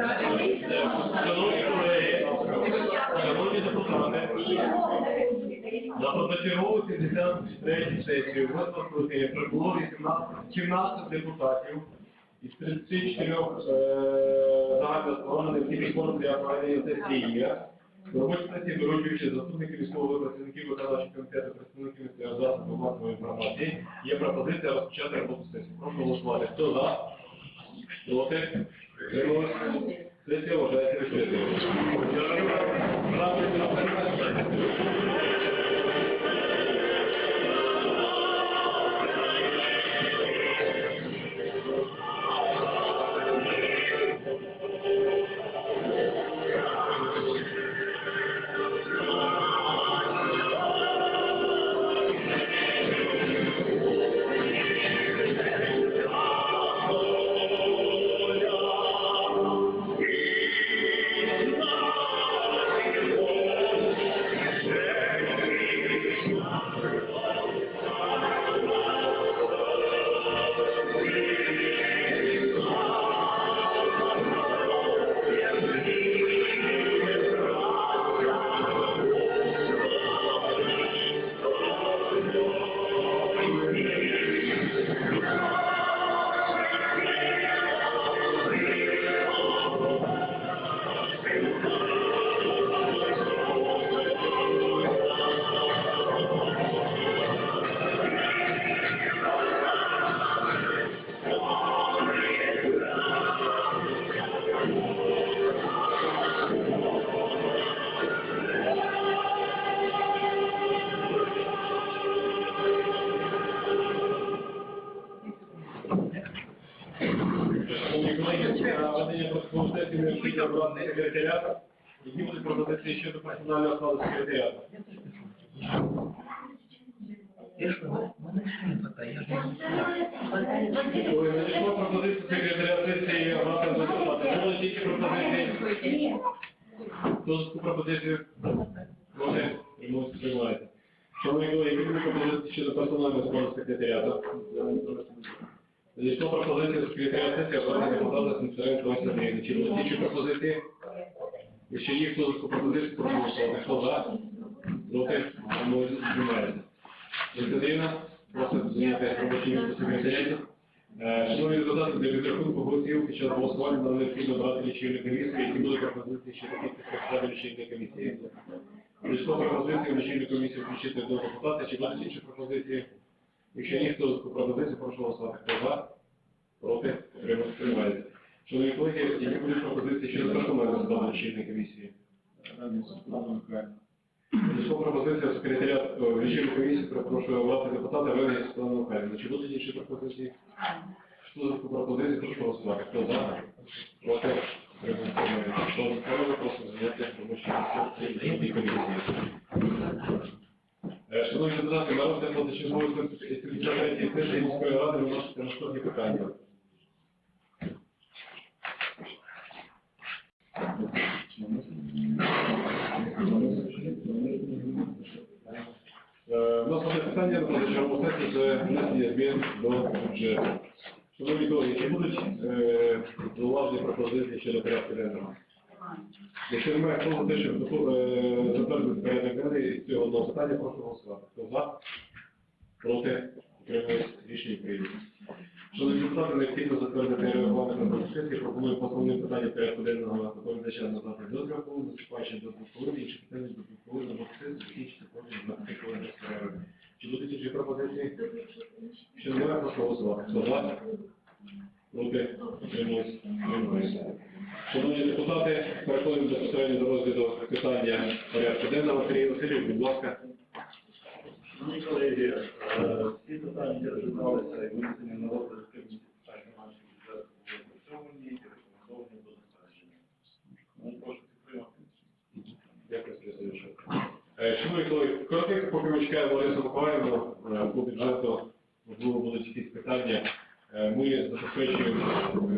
Шановні колеги, шановні депутати, на позачергову 73 сесію восьмого скликання прибуло 18 17 депутатів із 34 е, загально складених всіх форм для проведення сесії беруть участь заступники військових працівників виконавчого комітету, представники місцевого засобу масової інформації. Є пропозиція розпочати роботу сесії. Прошу голосувати. Хто за? Проти? Сесія вважається відкритою. Протоколу сесії необхідно обрати секретаріат. Які будуть пропозиції щодо персонального складу секретаріату? Я ж мене ще пока, я ж не Ой, надійшла пропозиція секретаря сесії за депутата. Були тільки пропозиції. Хто за цю пропозицію? Проти? Примусить приймається. Шановні колеги, які пропозиції щодо персонального складу секретаріату? Надійшла пропозиція секретаря обрати депутата Сенцеренко Андрійович. Чи будуть інші пропозиції? Якщо є хто за прошу. Хто за? Проти? Примусить приймається. Екатерина, просить зайняти робоче місце секретаріаті. Е, Шановні депутати, для підрахунку голосів під час голосування нам необхідно брати лічильні комісії, які будуть пропозиції щодо кількості складу лічильної комісії. Прийшло пропозицію лічильну комісію включити до депутата, чи будуть інші пропозиції? Якщо ні, хто за таку пропозицію, прошу голосувати. Хто за? Проти? Утримався? Приймається. Шановні колеги, які будуть пропозиції щодо персонального складу лічильної комісії? Надійшла пропозиція секретаря е, лічильної комісії, перепрошую, обрати депутата Ревені Світлана Михайлівна. Чи будуть інші пропозиції? Що за таку пропозицію? Прошу голосувати. Хто за? Проти? Утримався? Хто за здоров'я, прошу зайняти робочі місця в комісії. Е, Шановні депутати, на розгляд позачергової 73 сесії міської ради виноситься наступні питання. Е, У нас одне питання на сесію це внесення змін до бюджету. Шановні колеги, які будуть е, зауважені пропозиції щодо порядку денного? Якщо немає хто за те, щоб е, затвердити порядок денний цього одного питання, прошу голосувати. Хто за? Проти? Утримуюсь? Рішення прийнято. Шановні депутати, необхідно затвердити регламент на сесії. Пропоную по основним порядку денного доповідача надати до трьох хвилин, заступаючи до двох інші питання до двох хвилин, на сесії закінчити протягом 20 хвилин без перерви. Чи будуть інші пропозиції? Якщо немає, прошу голосувати. Хто за? Проти? Шановні депутати, переходимо безпосередньо до розгляду питання порядку денного. Сергій Васильович, будь ласка. Шановні колеги, е, всі питання, які розглядалися і винесені на розгляд комісії питань фінансів бюджету були опрацьовані і рекомендовані до затвердження. Тому прошу підтримати. Дякую, Сергій Васильович. Е, Шановні колеги, коротенько, поки ми чекаємо Ларису Миколаївну е, по бюджету, можливо, будуть якісь питання. Е, Ми забезпечуємо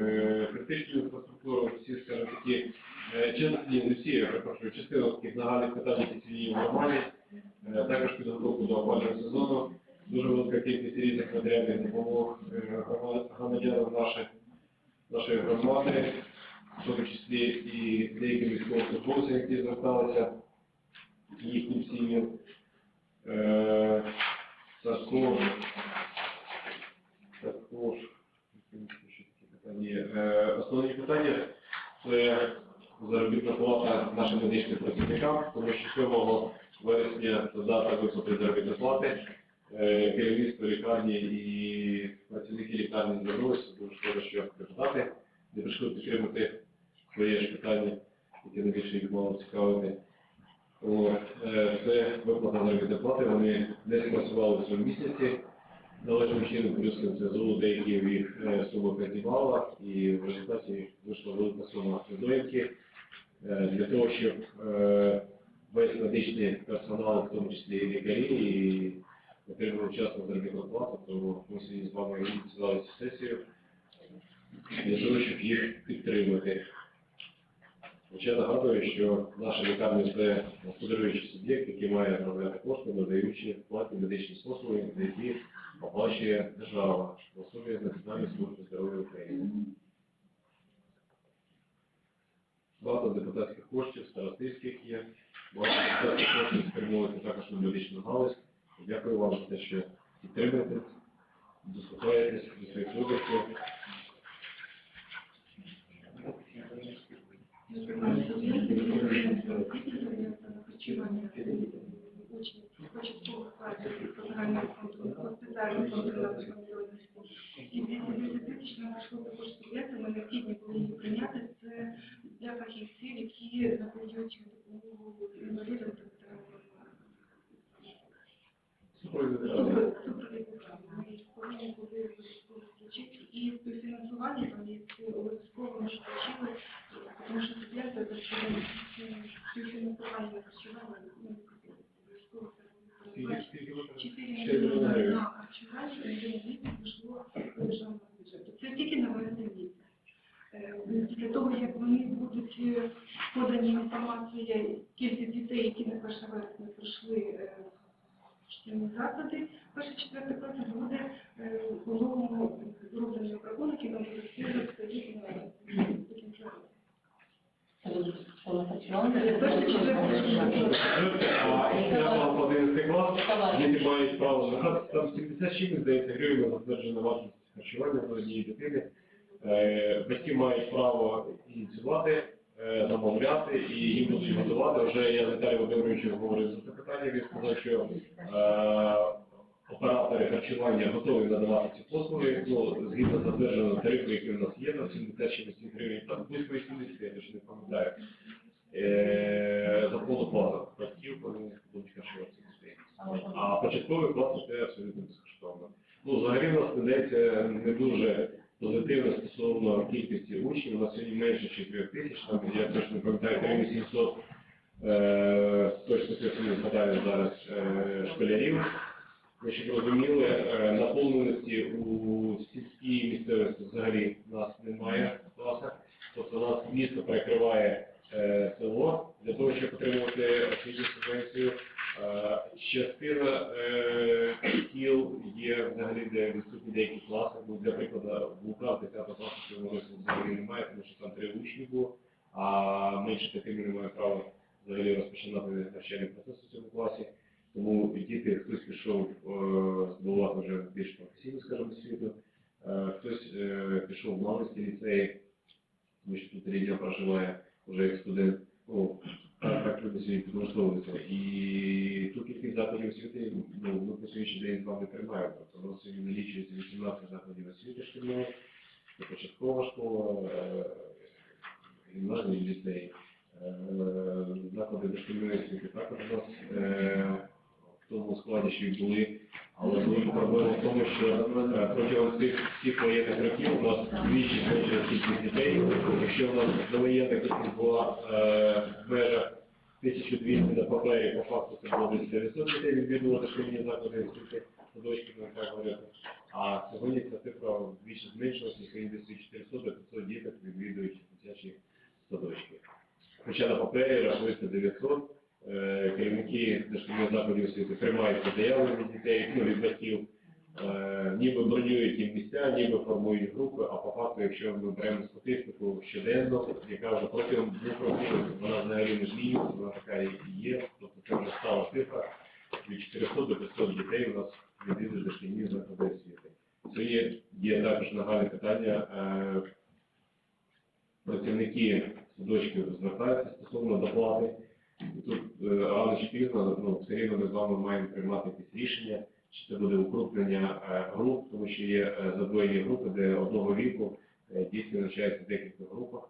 е, критичну інфраструктуру, всі, скажімо такі, е, ні, не всі, я перепрошую, частину таких нагальних питань, які сьогодні в нормалі, Е, також підготовку до опалювального сезону. Дуже велика кількість різних матеріальних допомог е, громадянам наших, нашої громади. в тому числі і деяким військовослужбовцям, які зверталися їхнім сім'ям. Е, Також, також, питання? Е, Основні питання це заробітна плата нашим медичним працівникам, тому що 7 вересня це дата виплати заробітної плати. Е, Керівництво лікарні і працівники лікарні звернулися, дуже шкода, що депутати не прийшли підтримати своє ж питання, яке найбільше їх мало цікавити. Е, Це виплата заробітної плати, вони не спрацювали в цьому місяці. Належним чином плюс ЦЗУ деякі їх е, сума піднімала, і в результаті вийшла велика сума недоїмки. Е, Для того, щоб весь медичний персонал, в тому числі і лікарі, і отримали вчасно заробітну плату, то ми сьогодні з вами ініціювали цю сесію для того, щоб їх підтримати. Хоча нагадую, що наша лікарня це господарюючий суб'єкт, який має заробляти кошти, надаючи платні медичні послуги, за які оплачує держава в особі Національної служби здоров'я України. Багато депутатських коштів, старостинських є, багато депутатських коштів спрямовується також на медичну галузь. Дякую вам за те, що підтримуєте, дослухаєтесь до своїх виборців. Харчування учнів початкових класів загального фонду, спеціального фонду нашої молодості. І 210 тисяч нам прийшло також суб'єкти, необхідні були її прийняти. Це для фахівців, які надають допомогу інвалідам та ветеранам. Ми повинні були включити. І співфінансування там є обов'язково ми включили, тому що за що співфінансування на харчування не викупили. Обов'язково це мільйони на харчування і один місяць пішло до державного бюджету. Це тільки на вересень місяць. Е, Після того, як вони будуть е, подані інформація, кількість дітей, які на 1 вересня пройшли е, шкільні заклади, перший четвертий клас буде по-новому зроблений обрахунок, і нам буде. Спільно на до кінця року. Діти мають право там 76, здається, гривень затверджена вартість харчування до однієї дитини. Е, Батьки мають право ініціювати, замовляти і їм будуть готувати. Вже я з Віталієм говорив за це питання, він сказав, що е, оператори харчування готові надавати ці послуги, ну, згідно затвердженого тарифу, який у нас є, на 77 гривень, там близько 80, я вже не пам'ятаю. Е, за повну плату батьків вони будуть харчувати цих дітей. А початковий клас це абсолютно безкоштовно. Ну, взагалі в нас тенденція не дуже позитивна стосовно кількості учнів. У нас сьогодні менше 4 тисяч, там я точно пам'ятаю, 3700, е, точно цифру не згадаю зараз е, школярів. Ми щоб розуміли, е, наповненості у сільській місцевості взагалі в нас немає класа. Тобто у нас місто перекриває е, село для того, щоб отримувати освітню субвенцію. Е, Частина е, шкіл є взагалі, де відсутні деякі класи. Ну, для прикладу, в Луках 10 класу цього взагалі немає, тому що там три учні було, а менше п'яти ми не маємо права взагалі розпочинати навчальний процес у цьому класі. Тому діти, хтось пішов е, здобувати вже більш професійну, скажімо, освіту, е, хтось е, пішов в Маминський ліцей, тому що тут рідня проживає вже як студент. Ну, так, люди собі підлаштовуються. І ту кількість закладів освіти ну, ми по сьогоднішній день з вами тримаємо. Тобто у нас сьогодні налічується 18 закладів освіти шкільної, це початкова школа, е, гімназії, ліцей. Е, Заклади дошкільної освіти також у нас е, в тому складі, що й були. Але ну, проблема в тому, що протягом цих всіх воєнних років у нас двічі кількість дітей. Якщо у нас довоєнна кількість була в межах 1200 на папері, по факту це було десь 900 дітей відвідувати шкільні заклади освіти, садочки, ну, так говорити. А сьогодні ця цифра вдвічі зменшилася, і десь 400-500 діток відвідують дитячі садочки. Хоча на папері рахується 900, е, керівники дошкільних закладів освіти приймають від дітей, ну, від батьків, е, ніби бронюють їм місця, ніби формують групи, а по факту, якщо ми беремо статистику щоденно, яка вже протягом двох років, вона взагалі не змінюється, вона така і є, тобто це вже стала цифра, від 400 до 500 дітей у нас відвідують дошкільні заклади освіти. Це є, є також нагальне питання, е, працівники садочків звертаються стосовно доплати. І тут е, рано чи пізно, ну, все рівно ми з вами маємо приймати якісь рішення, чи це буде укрупнення е, груп, тому що є е, задвоєні групи, де одного віку е, діти навчаються в декількох групах,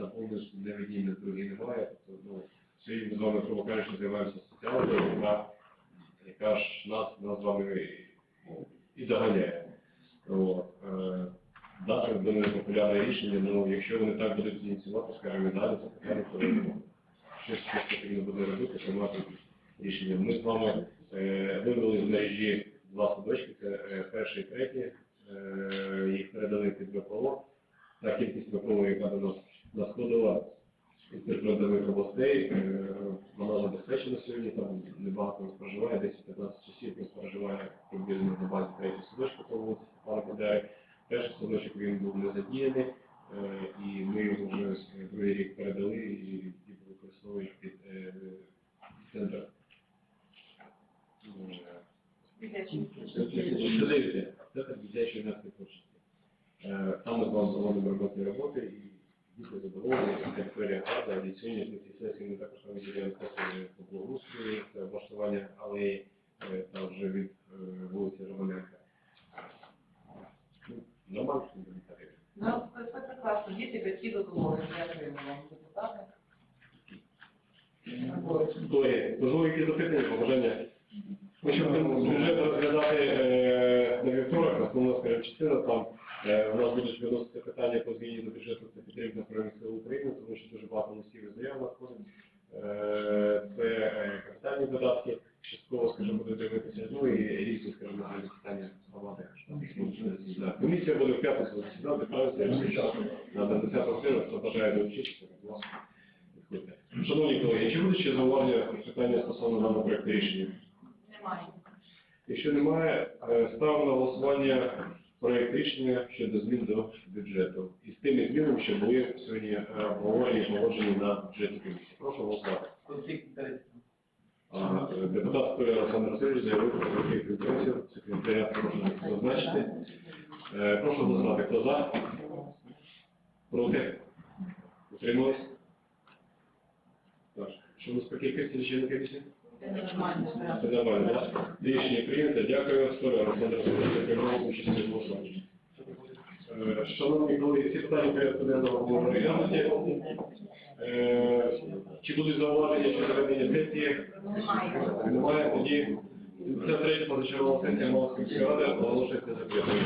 на повністю не в не в немає. Тобто, ну, сьогодні ми з вами, грубо кажучи, займаємося соціалкою, яка, ж нас, з вами і, ну, доганяє. От, е, Да, це буде непопулярне рішення, але якщо вони так будуть ініціювати, скажімо, далі, це питання, то ну, щось, потрібно буде робити, приймати рішення. Ми з вами вивели з мережі два садочки, це е, перший і третій, е, їх передали під ВПО. Та кількість ВПО, яка до нас надходила із прикордонних областей, е, вона забезпечена сьогодні, там небагато проживає, 10-15 часів не проживає приблизно на базі третього садочку по вулиці Степана Бондаря. Перший садочок він був не задіяний, е, і ми його вже е, другий рік передали і, використовують під е, центр. Що дивіться, центр дитячої юнацької творчості. Е, Там ми з вами проводимо робочі роботи і діти задоволені, територія гарна, і сьогодні цій сесії ми також виділяємо сесії по благоустрою, це облаштування алеї, там вже від вулиці Романенка. Нормально, що так. Ну, це, це прекрасно. Діти, батьки задоволені. Дякуємо вам, депутати. Колеги, можливо, які запитання, побажання? Будемо бюджет розглядати е, на вівторок, основна скажімо, частина там. Е, у нас будуть виносити питання по зміні до бюджету це підтримка Збройних сил України, тому що дуже багато листів і заяв надходить. Е, це капітальні видатки, частково, скажімо, буде дивитися, ну і різні, скажімо, нагальні питання громади. Комісія буде в п'ятницю засідати, правильно, я розпочав на 10 годину, хто бажає долучитися, будь ласка, підходьте. Шановні колеги, чи будуть ще зауваження питання стосовно даного проекту рішення? Немає. Якщо немає, е, ставимо на голосування проект рішення щодо змін до бюджету. І з тими змінами, що були сьогодні е, обговорені і погоджені на бюджетній комісії. Прошу голосувати. Конфлікт інтересів. Е, Депутат Стоя Олександр Васильович заявив про конфлікт інтересів. Секретаря прошу зазначити. Е, Прошу голосувати. Хто за? Проти? Утримались? Так. Що у нас по кількості члени комісії? Це нормально. Так? Рішення прийнято. Дякую, Олександр Васильович, за приймав участь у голосуванні. Е, Шановні колеги, всі питання порядку денного були розглянуті. Е, Чи будуть зауваження щодо ведення сесії? Немає. Тоді 73 позачергова сесія Малої міської ради оголошується закритою.